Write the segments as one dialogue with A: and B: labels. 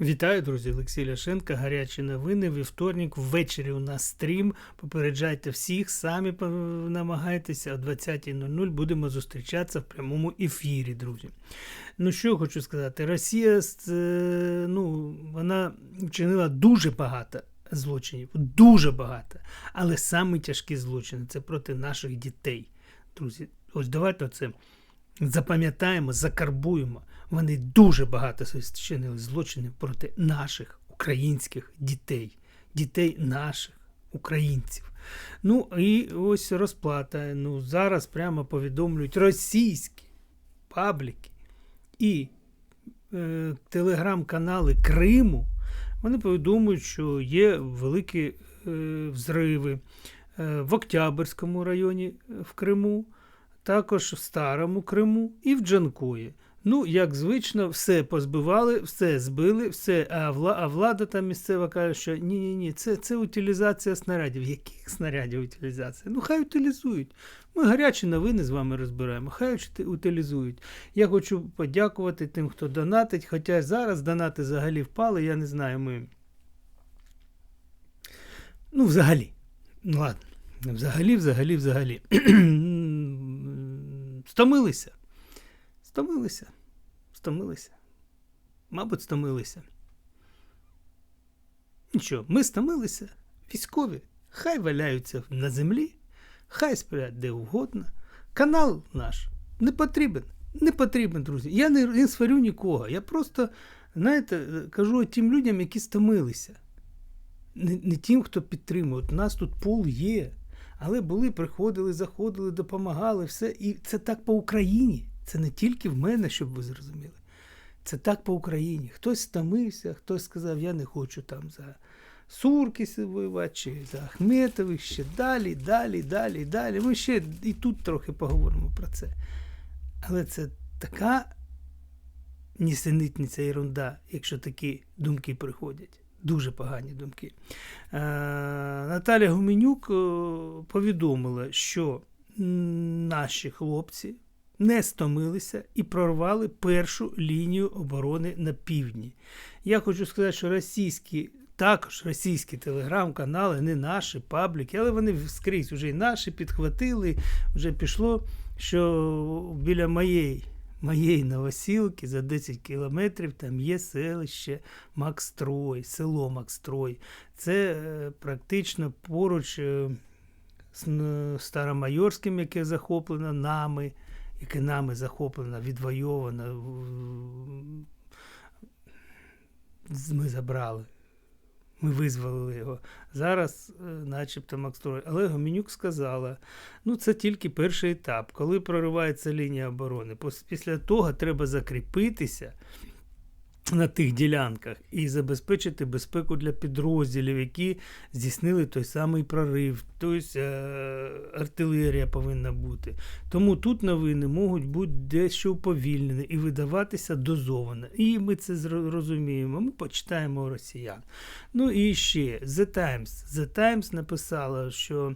A: Вітаю, друзі! Олексій Ляшенко, гарячі новини. Вівторник, ввечері у нас стрім. Попереджайте всіх, самі намагайтеся. О 20.00 будемо зустрічатися в прямому ефірі, друзі. Ну що хочу сказати, Росія е, ну, вона вчинила дуже багато злочинів, дуже багато. Але самі тяжкі злочини це проти наших дітей. Друзі, ось давайте це запам'ятаємо, закарбуємо. Вони дуже багато вчинили злочинів проти наших українських дітей, дітей наших українців. Ну і ось розплата. Ну, зараз прямо повідомлюють російські пабліки і е, телеграм-канали Криму. Вони повідомують, що є великі е, взриви е, в Октябрьському районі е, в Криму, також в Старому Криму і в Джанкої. Ну, як звично, все позбивали, все збили, все, а, вла, а влада там місцева каже, що ні-ні, ні це, це утилізація снарядів. Яких снарядів утилізація? Ну, хай утилізують. Ми гарячі новини з вами розбираємо. Хай утилізують. Я хочу подякувати тим, хто донатить, хоча зараз донати взагалі впали, я не знаю, ми. Ну, взагалі. Ну ладно. Взагалі, взагалі, взагалі. Стомилися. Стомилися. Стомилися. Мабуть, стомилися. Нічого, ми стомилися. Військові. Хай валяються на землі, хай сплять де угодно. Канал наш не потрібен. Не потрібен, друзі. Я не, не сварю нікого. Я просто, знаєте, кажу тим людям, які стомилися. Не, не тим, хто підтримує. От У нас тут пол є. Але були, приходили, заходили, допомагали, все. І це так по Україні. Це не тільки в мене, щоб ви зрозуміли. Це так по Україні. Хтось стомився, хтось сказав, я не хочу там за Суркіси воювати, чи за Ахметових, ще далі, далі, далі, далі. Ми ще і тут трохи поговоримо про це. Але це така нісенітниця ерунда, якщо такі думки приходять. Дуже погані думки. Е, Наталя Гуменюк е, повідомила, що наші хлопці не стомилися і прорвали першу лінію оборони на півдні. Я хочу сказати, що російські, також російські телеграм-канали, не наші пабліки, але вони скрізь вже і наші підхватили, вже пішло, що біля моєї. Моєї Новосілки за 10 кілометрів там є селище Макстрой, село Макстрой. Це е, практично поруч е, з Старомайорським, яке захоплено нами, яке нами захоплено, відвойовано. Ми забрали. Ми визволили його. Зараз, е, начебто, Макстрой. Але Гомінюк сказала: ну це тільки перший етап. Коли проривається лінія оборони, після того треба закріпитися на тих ділянках і забезпечити безпеку для підрозділів, які здійснили той самий прорив. Тобто е, артилерія повинна бути. Тому тут новини можуть бути дещо уповільнені і видаватися дозовано. І ми це зро- розуміємо. Ми почитаємо росіян. Ну і ще The Times. The Times написала, що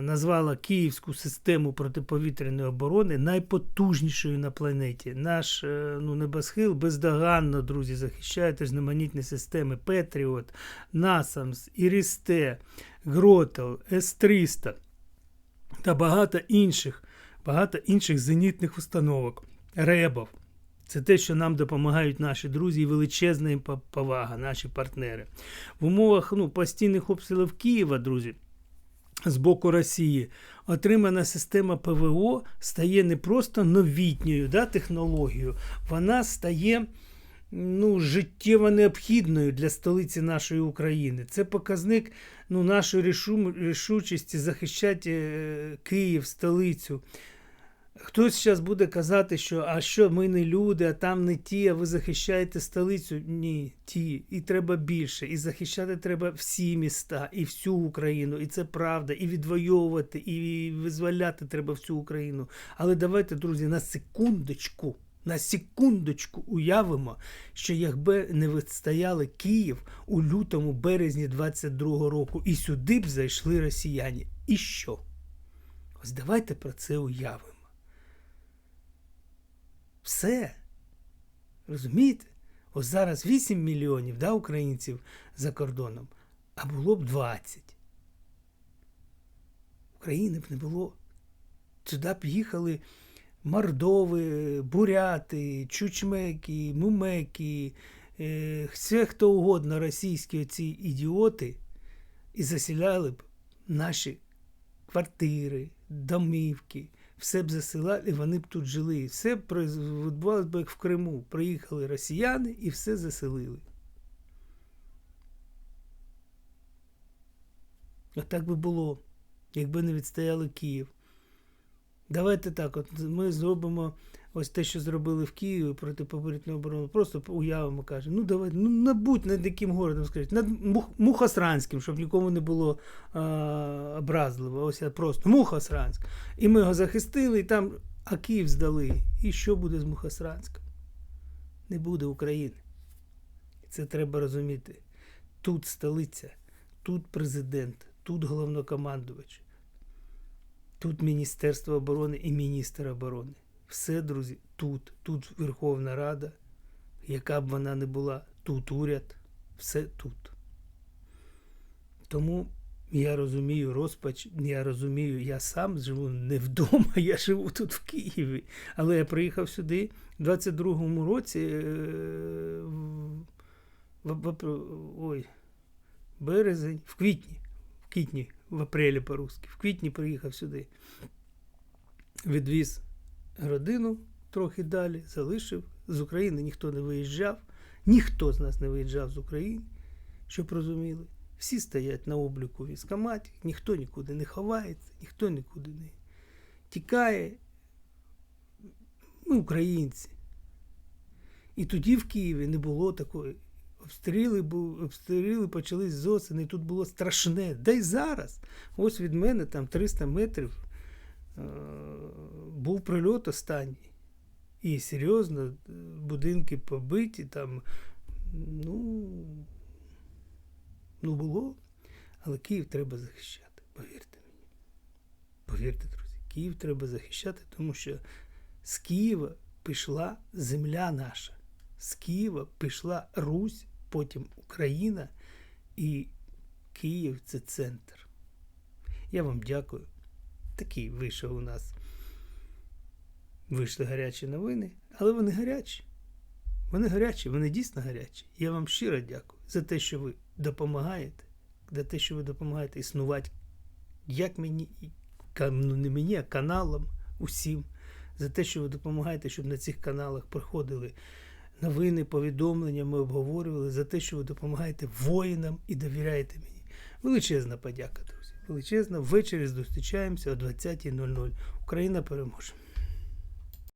A: назвала Київську систему протиповітряної оборони найпотужнішою на планеті. Наш е, ну, небосхил бездоганно, друзі, захищає різноманітні системи Петріот, Насамс, Ірісте, Гротел, С-300 та багато інших, багато інших зенітних установок. Ребов. Це те, що нам допомагають наші друзі, і величезна їм повага, наші партнери. В умовах ну, постійних обстрілів Києва, друзі, з боку Росії, отримана система ПВО стає не просто новітньою да, технологією, вона стає ну, життєво необхідною для столиці нашої України. Це показник ну, нашої рішучості захищати е, Київ, столицю. Хтось зараз буде казати, що а що ми не люди, а там не ті, а ви захищаєте столицю. Ні, ті. І треба більше. І захищати треба всі міста, і всю Україну. І це правда. І відвоювати, і визволяти треба всю Україну. Але давайте, друзі, на секундочку. На секундочку уявимо, що якби не вистояли Київ у лютому березні 22-го року, і сюди б зайшли росіяни. І що? Ось давайте про це уявимо. Все. Розумієте? Ось зараз 8 мільйонів да, українців за кордоном, а було б 20. України б не було. Сюди б їхали мордови, буряти, чучмеки, мумеки, е, все хто угодно російські оці ідіоти, і заселяли б наші квартири, домівки, все б засилали, і вони б тут жили. Все б відбувалося б як в Криму. Приїхали росіяни і все заселили. Отак би було, якби не відстояли Київ. Давайте так, от ми зробимо ось те, що зробили в Києві протиповітряну оборону. Просто уявимо, каже, ну давай, ну набудь над яким городом, скажіть, над Мух- Мухосранським, щоб нікому не було а, образливо. Ось просто Мухосранськ. І ми його захистили, і там, а Київ здали. І що буде з Мухосранськом? Не буде України. Це треба розуміти. Тут столиця, тут президент, тут головнокомандувач. Тут Міністерство оборони і міністр оборони. Все, друзі, тут. Тут Верховна Рада, яка б вона не була, тут уряд, все тут. Тому я розумію розпач, я розумію, я сам живу не вдома, я живу тут в Києві. Але я приїхав сюди в 22-му році. е, в- ой, березень, в квітні. В квітні, в апрелі по-русски. В квітні приїхав сюди. Відвіз родину трохи далі, залишив. З України ніхто не виїжджав. Ніхто з нас не виїжджав з України, щоб розуміли. Всі стоять на обліку військкоматі, ніхто нікуди не ховається, ніхто нікуди не тікає. Ми українці. І тоді в Києві не було такої. Обстріли, бу- обстріли почались з осені, тут було страшне. Да й зараз. Ось від мене там 300 метрів був прильот останній. І серйозно, е, будинки побиті, там, ну, ну було. Але Київ треба захищати, повірте мені. Повірте, друзі, Київ треба захищати, тому що з Києва пішла земля наша. З Києва пішла Русь, потім Україна і Київ це центр. Я вам дякую. Такий вийшов у нас. Вийшли гарячі новини, але вони гарячі. Вони гарячі, вони дійсно гарячі. Я вам щиро дякую за те, що ви допомагаєте, за те, що ви допомагаєте існувати як мені, ну не мені, а каналам усім, за те, що ви допомагаєте, щоб на цих каналах приходили новини, повідомлення, ми обговорювали, за те, що ви допомагаєте воїнам і довіряєте мені. Величезна подяка, друзі. Величезна. Ввечері зустрічаємося о 20.00. Україна переможе.